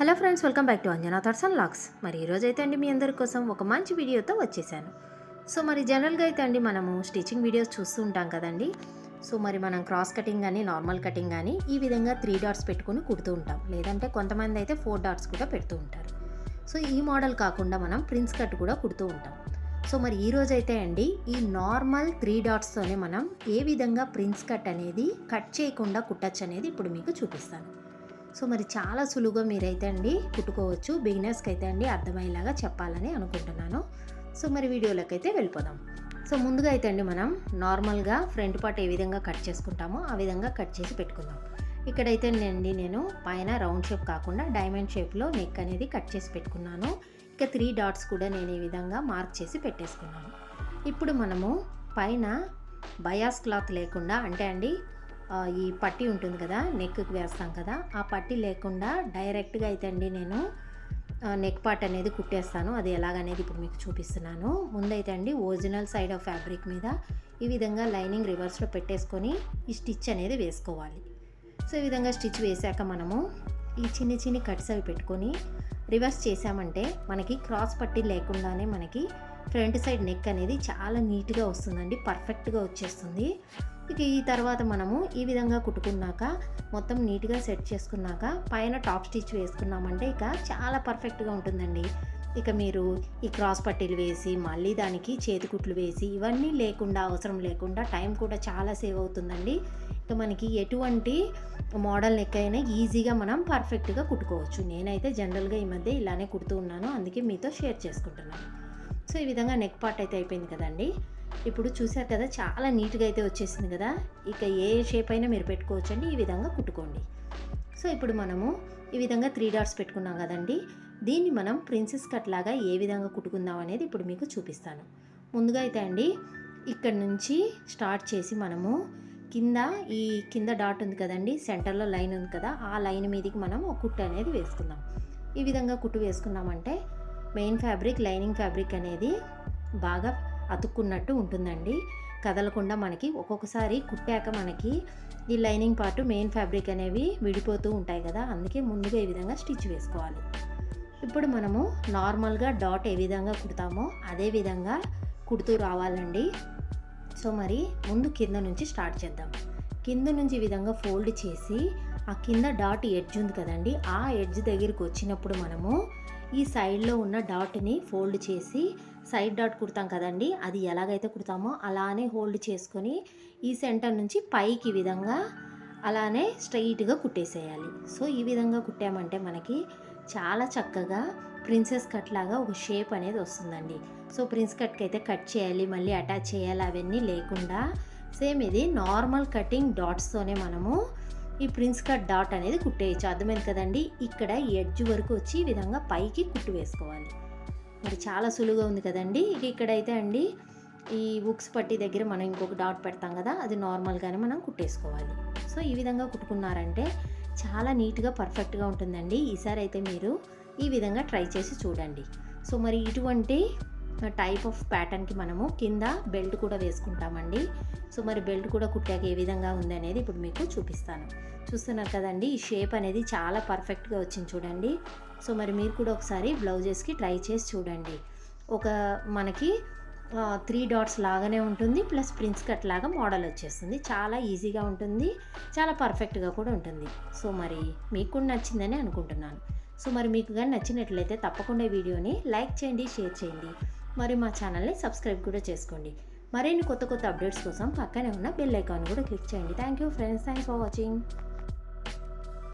Hello friends welcome back to Anjana threads and looks. మరి ఈరోజు అయితే అండి మీ అందరి కోసం ఒక మంచి వీడియోతో వచ్చేసాను. సో మరి జనరల్గా అయితే అండి మనము స్టిచ్చింగ్ వీడియోస్ చూస్తూ ఉంటాం కదండి. సో మరి మనం క్రాస్ కటింగ్ కానీ నార్మల్ కటింగ్ కానీ ఈ విధంగా త్రీ డాట్స్ పెట్టుకొని కుడుతూ ఉంటాం. లేదంటే కొంతమంది అయితే ఫోర్ డాట్స్ కూడా పెడుతూ ఉంటారు. సో ఈ మోడల్ కాకుండా మనం ప్రిన్స్ కట్ కూడా కుడుతూ ఉంటాం. సో మరి ఈ అయితే అండి ఈ నార్మల్ త్రీ డాట్స్తోనే మనం ఏ విధంగా ప్రిన్స్ కట్ అనేది కట్ చేయకుండా కుట్టచ్చు అనేది ఇప్పుడు మీకు చూపిస్తాను. సో మరి చాలా సులువుగా మీరైతే అండి కుట్టుకోవచ్చు బిగినర్స్కి అయితే అండి అర్థమయ్యేలాగా చెప్పాలని అనుకుంటున్నాను. సో మరి వీడియోలోకి అయితే వెళ్ళిపోదాం. సో ముందుగా అయితే అండి మనం నార్మల్గా ఫ్రంట్ పార్ట్ ఏ విధంగా కట్ చేసుకుంటామో ఆ విధంగా కట్ చేసి పెట్టుకుందాం. ఇక్కడైతే అండి నేను పైన రౌండ్ షేప్ కాకుండా డైమండ్ షేప్లో నెక్ అనేది కట్ చేసి పెట్టుకున్నాను. ఇక త్రీ డాట్స్ కూడా నేను ఈ విధంగా మార్క్ చేసి పెట్టేసుకున్నాను. ఇప్పుడు మనము పైన బయాస్ క్లాత్ లేకుండా అంటే అండి ఈ పట్టి ఉంటుంది కదా నెక్కి వేస్తాం కదా ఆ పట్టి లేకుండా డైరెక్ట్గా అయితే అండి నేను నెక్ పార్ట్ అనేది కుట్టేస్తాను. అది ఎలాగనేది ఇప్పుడు మీకు చూపిస్తున్నాను. ముందైతే అండి ఒరిజినల్ సైడ్ ఆఫ్ ఫ్యాబ్రిక్ మీద ఈ విధంగా లైనింగ్ రివర్స్లో పెట్టేసుకొని ఈ స్టిచ్ అనేది వేసుకోవాలి. సో ఈ విధంగా స్టిచ్ వేసాక మనము ఈ చిన్ని చిన్ని కట్స్ అవి పెట్టుకొని రివర్స్ చేసామంటే మనకి క్రాస్ పట్టి లేకుండానే మనకి ఫ్రంట్ సైడ్ నెక్ అనేది చాలా నీట్గా వస్తుందండి పర్ఫెక్ట్గా వచ్చేస్తుంది. ఇక ఈ తర్వాత మనము ఈ విధంగా కుట్టుకున్నాక మొత్తం నీట్గా సెట్ చేసుకున్నాక పైన టాప్ స్టిచ్ వేసుకున్నామంటే ఇక చాలా పర్ఫెక్ట్గా ఉంటుందండి. ఇక మీరు ఈ క్రాస్ పట్టీలు వేసి మళ్ళీ దానికి చేతికుట్లు వేసి ఇవన్నీ లేకుండా అవసరం లేకుండా టైం కూడా చాలా సేవ్ అవుతుందండి. ఇక మనకి ఎటువంటి మోడల్ నెక్ అయినా ఈజీగా మనం పర్ఫెక్ట్గా కుట్టుకోవచ్చు. నేనైతే జనరల్గా ఈ మధ్య ఇలానే కుడుతూ ఉన్నాను. అందుకే మీతో షేర్ చేసుకుంటున్నాను. సో ఈ విధంగా నెక్ పార్ట్ అయితే అయిపోయింది కదండి. ఇప్పుడు చూసారు కదా చాలా నీట్గా అయితే వచ్చేసింది కదా. ఇక ఏ షేప్ అయినా మీరు పెట్టుకోవచ్చండి. ఈ విధంగా కుట్టుకోండి. సో ఇప్పుడు మనము ఈ విధంగా త్రీ డాట్స్ పెట్టుకున్నాం కదండి. దీన్ని మనం ప్రిన్సెస్ కట్ లాగా ఏ విధంగా కుట్టుకుందాం అనేది ఇప్పుడు మీకు చూపిస్తాను. ముందుగా అయితే అండి ఇక్కడ నుంచి స్టార్ట్ చేసి మనము కింద ఈ కింద డాట్ ఉంది కదండి సెంటర్లో లైన్ ఉంది కదా ఆ లైన్ మీదకి మనం ఒక కుట్టు అనేది వేసుకుందాం. ఈ విధంగా కుట్టు వేసుకున్నామంటే మెయిన్ ఫ్యాబ్రిక్ లైనింగ్ ఫ్యాబ్రిక్ అనేది బాగా అతుక్కున్నట్టు ఉంటుందండి. కదలకుండా మనకి ఒక్కొక్కసారి కుట్టాక మనకి ఈ లైనింగ్ పార్ట్ మెయిన్ ఫ్యాబ్రిక్ అనేవి విడిపోతూ ఉంటాయి కదా అందుకే ముందుగా ఈ విధంగా స్టిచ్ వేసుకోవాలి. ఇప్పుడు మనము నార్మల్గా డాట్ ఏ విధంగా కుడతామో అదే విధంగా కుడుతూ రావాలండి. సో మరి ముందు కింద నుంచి స్టార్ట్ చేద్దాం. కింద నుంచి ఈ విధంగా ఫోల్డ్ చేసి ఆ కింద డాట్ ఎడ్జ్ ఉంది కదండి ఆ ఎడ్జ్ దగ్గరికి వచ్చినప్పుడు మనము ఈ సైడ్లో ఉన్న డాట్ని ఫోల్డ్ చేసి సైడ్ డాట్ కుడతాం కదండి అది ఎలాగైతే కుడతామో అలానే హోల్డ్ చేసుకొని ఈ సెంటర్ నుంచి పైకి ఈ విధంగా అలానే స్ట్రైట్గా కుట్టేసేయాలి. సో ఈ విధంగా కుట్టామంటే మనకి చాలా చక్కగా ప్రిన్సెస్ కట్ లాగా ఒక షేప్ అనేది వస్తుందండి. సో ప్రిన్స్ కట్కి అయితే కట్ చేయాలి మళ్ళీ అటాచ్ చేయాలి అవన్నీ లేకుండా సేమ్ ఇది నార్మల్ కటింగ్ డాట్స్తోనే మనము ఈ ప్రిన్స్ కట్ డాట్ అనేది కుట్టేయచ్చు. అర్థమైంది కదండి? ఇక్కడ ఎడ్జ్ వరకు వచ్చి ఈ విధంగా పైకి కుట్టు వేసుకోవాలి. మరి చాలా సులువుగా ఉంది కదండి? ఇక్కడైతే అండి ఈ బుక్స్ పట్టి దగ్గర మనం ఇంకొక డాట్ పెడతాం కదా అది నార్మల్గానే మనం కుట్టేసుకోవాలి. సో ఈ విధంగా కుట్టుకున్నారంటే చాలా నీట్గా పర్ఫెక్ట్గా ఉంటుందండి. ఈసారి అయితే మీరు ఈ విధంగా ట్రై చేసి చూడండి. సో మరి ఇటువంటి టైప్ ఆఫ్ ప్యాటర్న్కి మనము కింద బెల్ట్ కూడా వేసుకుంటామండి. సో మరి బెల్ట్ కూడా కుట్టాక ఏ విధంగా ఉంది అనేది ఇప్పుడు మీకు చూపిస్తాను. చూస్తున్నారు కదండి ఈ షేప్ అనేది చాలా పర్ఫెక్ట్గా వచ్చింది చూడండి. సో మరి మీరు కూడా ఒకసారి బ్లౌజెస్కి ట్రై చేసి చూడండి. ఒక మనకి త్రీ డాట్స్ లాగానే ఉంటుంది ప్లస్ ప్రిన్స్ కట్ లాగా మోడల్ వచ్చేస్తుంది. చాలా ఈజీగా ఉంటుంది చాలా పర్ఫెక్ట్గా కూడా ఉంటుంది. సో మరి మీకు కూడా నచ్చిందని అనుకుంటున్నాను. సో మరి మీకు కానీ నచ్చినట్లయితే తప్పకుండా వీడియోని లైక్ చేయండి షేర్ చేయండి. మరి మా ఛానల్ని సబ్స్క్రైబ్ కూడా చేసుకోండి. మరిన్ని కొత్త కొత్త అప్డేట్స్ కోసం పక్కనే ఉన్న బెల్ ఐకాన్ కూడా క్లిక్ చేయండి. Thank you friends thanks for watching